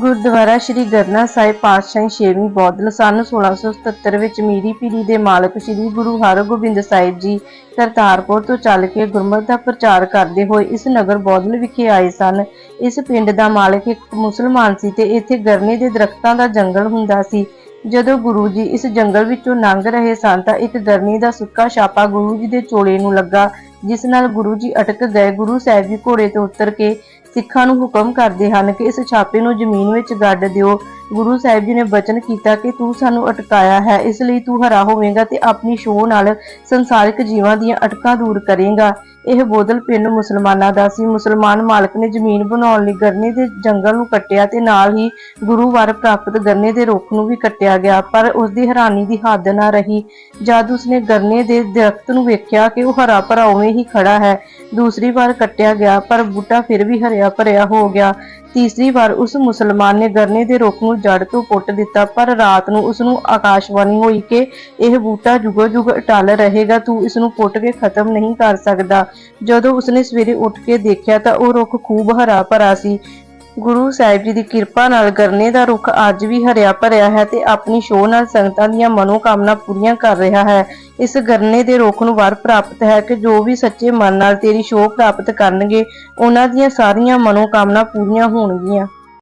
ਗੁਰਦੁਆਰਾ ਸ੍ਰੀ ਗਰਨਾ ਸਾਹਿਬ ਪਾਤਸ਼ਾਹੀ ਛੇਵੀਂ ਬੌਧਲ ਸਨ 1677 ਵਿੱਚ ਮੀਰੀ ਪੀਰੀ ਦੇ ਮਾਲਕ ਸ੍ਰੀ ਗੁਰੂ ਹਰਗੋਬਿੰਦ ਸਾਹਿਬ ਜੀ ਕਰਤਾਰਪੁਰ ਤੋਂ ਚੱਲ ਕੇ ਗੁਰਮਤਿ ਦਾ ਪ੍ਰਚਾਰ ਕਰਦੇ ਹੋਏ ਇਸ ਨਗਰ ਬੌਧਲ ਵਿਖੇ ਆਏ ਸਨ। ਇਸ ਪਿੰਡ ਦਾ ਮਾਲਕ ਇੱਕ ਮੁਸਲਮਾਨ ਸੀ ਤੇ ਇੱਥੇ ਗਰਨੇ ਦੇ ਦਰਖਤਾਂ ਦਾ ਜੰਗਲ ਹੁੰਦਾ ਸੀ। ਜਦੋਂ ਗੁਰੂ ਜੀ ਇਸ ਜੰਗਲ ਵਿੱਚੋਂ ਲੰਘ ਰਹੇ ਸਨ ਤਾਂ ਇੱਕ ਗਰਨੀ ਦਾ ਸੁੱਕਾ ਛਾਪਾ ਗੁਰੂ ਜੀ ਦੇ ਚੋਲੇ ਨੂੰ ਲੱਗਾ, ਜਿਸ ਨਾਲ ਗੁਰੂ ਜੀ ਅਟਕ ਗਏ। ਗੁਰੂ ਸਾਹਿਬ ਜੀ ਘੋੜੇ ਤੋਂ ਉਤਰ ਕੇ ਸਿੱਖਾਂ ਨੂੰ ਹੁਕਮ ਕਰਦੇ ਹਨ ਕਿ ਇਸ ਛਾਪੇ ਨੂੰ ਜ਼ਮੀਨ ਵਿੱਚ ਗੱਡ ਦਿਓ। ਗੁਰੂ ਸਾਹਿਬ ਜੀ ਨੇ ਬਚਨ ਕੀਤਾ ਕਿ ਤੂੰ ਸਾਨੂੰ ਅਟਕਾਇਆ ਹੈ, ਇਸ ਲਈ ਤੂੰ ਹਰਾ ਹੋਵੇਂਗਾ ਤੇ ਆਪਣੀ ਛੋਹ ਨਾਲ ਸੰਸਾਰਿਕ ਜੀਵਾਂ ਦੀਆਂ ਅਟਕਾਂ ਦੂਰ ਕਰੇਂਗਾ। ਇਹ ਬੋਧਲ ਪਿੰਡ ਮੁਸਲਮਾਨਾਂ ਦਾ ਸੀ। ਮੁਸਲਮਾਨ ਮਾਲਕ ਨੇ ਜ਼ਮੀਨ ਬਣਾਉਣ ਲਈ ਗਰਨੇ ਦੇ ਜੰਗਲ ਨੂੰ ਕੱਟਿਆ ਤੇ ਨਾਲ ਹੀ ਗੁਰੂ ਵਰ ਪ੍ਰਾਪਤ ਗਰਨੇ ਦੇ ਰੁੱਖ ਨੂੰ ਵੀ ਕੱਟਿਆ ਗਿਆ, ਪਰ ਉਸ ਦੀ ਹੈਰਾਨੀ ਦੀ ਹੱਦ ਨਾ ਰਹੀ। ਜਦ ਉਸਨੇ ਗਰਨੇ ਦੇ ਦਰਖਤ ਨੂੰ ਵੇਖਿਆ ਕਿ ਉਹ ਹਰਾ ਭਰਾ ਉਵੇਂ ਹੀ ਖੜਾ ਹੈ ਦੂਸਰੀ ਵਾਰ ਕੱਟਿਆ ਗਿਆ, ਪਰ ਬੂਟਾ ਫਿਰ ਵੀ ਹਰਿਆ ਭਰਿਆ ਹੋ ਗਿਆ। ਤੀਸਰੀ ਵਾਰ ਉਸ ਮੁਸਲਮਾਨ ਨੇ ਗਰਨੇ ਦੇ ਰੁੱਖ ਨੂੰ ਜੜ ਤੋਂ ਪੁੱਟ ਦਿੱਤਾ, ਪਰ ਰਾਤ ਨੂੰ ਉਸ ਨੂੰ ਆਕਾਸ਼ਵਾਣੀ ਹੋਈ ਕਿ ਇਹ ਬੂਟਾ ਜੁਗੋ ਜੁਗ ਟਲ ਰਹੇਗਾ, ਤੂੰ ਇਸ ਨੂੰ ਪੁੱਟ ਕੇ ਖਤਮ ਨਹੀਂ ਕਰ ਸਕਦਾ। ਜਦੋਂ ਉਸਨੇ ਸਵੇਰੇ ਉੱਠ ਕੇ ਦੇਖਿਆ ਤਾਂ ਉਹ ਰੁੱਖ ਖੂਬ ਹਰਾ ਭਰਾ ਸੀ। ਗੁਰੂ ਸਾਹਿਬ ਜੀ ਦੀ ਕਿਰਪਾ ਨਾਲ ਗਰਨੇ ਦਾ ਰੁੱਖ ਅੱਜ ਵੀ ਹਰਿਆ ਭਰਿਆ ਹੈ ਤੇ ਆਪਣੀ ਸ਼ੋਅ ਨਾਲ ਸੰਗਤਾਂ ਦੀਆਂ ਮਨੋਕਾਮਨਾ ਪੂਰੀਆਂ ਕਰ ਰਿਹਾ ਹੈ। ਇਸ ਗਰਨੇ ਦੇ ਰੁੱਖ ਨੂੰ ਵਰ ਪ੍ਰਾਪਤ ਹੈ ਕਿ ਜੋ ਵੀ ਸੱਚੇ ਮਨ ਨਾਲ ਤੇਰੀ ਸ਼ੋਅ ਪ੍ਰਾਪਤ ਕਰਨਗੇ, ਉਹਨਾਂ ਦੀਆਂ ਸਾਰੀਆਂ ਮਨੋਕਾਮਨਾ ਪੂਰੀਆਂ ਹੋਣਗੀਆਂ।